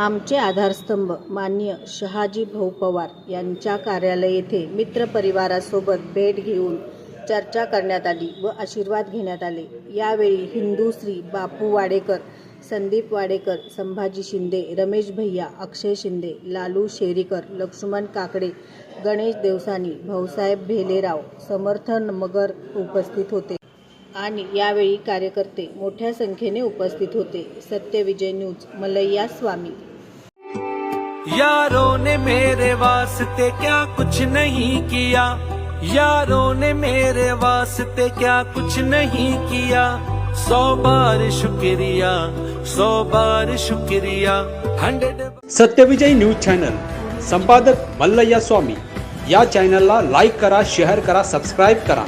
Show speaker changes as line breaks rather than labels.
आमचे आधारस्तंभ मान्य शहाजी भाऊ पवार यांच्या कार्यालय येथे मित्रपरिवारासोबत भेट घेऊन चर्चा करण्यात आली व आशीर्वाद घेण्यात आले. यावेळी हिंदू श्री बापू वाडेकर संदीप वाडेकर संभाजी शिंदे रमेश भैया अक्षय शिंदे लालू शेरीकर लक्ष्मण काकडे गणेश देवसानी भाऊसाहेब भेलेराव समर्थन मगर उपस्थित होते आणि यावेळी कार्यकर्ते मोठ्या संख्येने उपस्थित होते. सत्यविजय न्यूज मलय्या स्वामी
यारों ने मेरे वास्ते क्या कुछ नहीं किया। यारों ने मेरे वास्ते क्या कुछ नहीं किया। सौ बार शुक्रिया, सौ बार शुक्रिया। Hundred
Satyavijay news channel. संपादक मल्लय्या स्वामी। या चॅनलला लाईक करा शेअर करा सबस्क्राईब करा।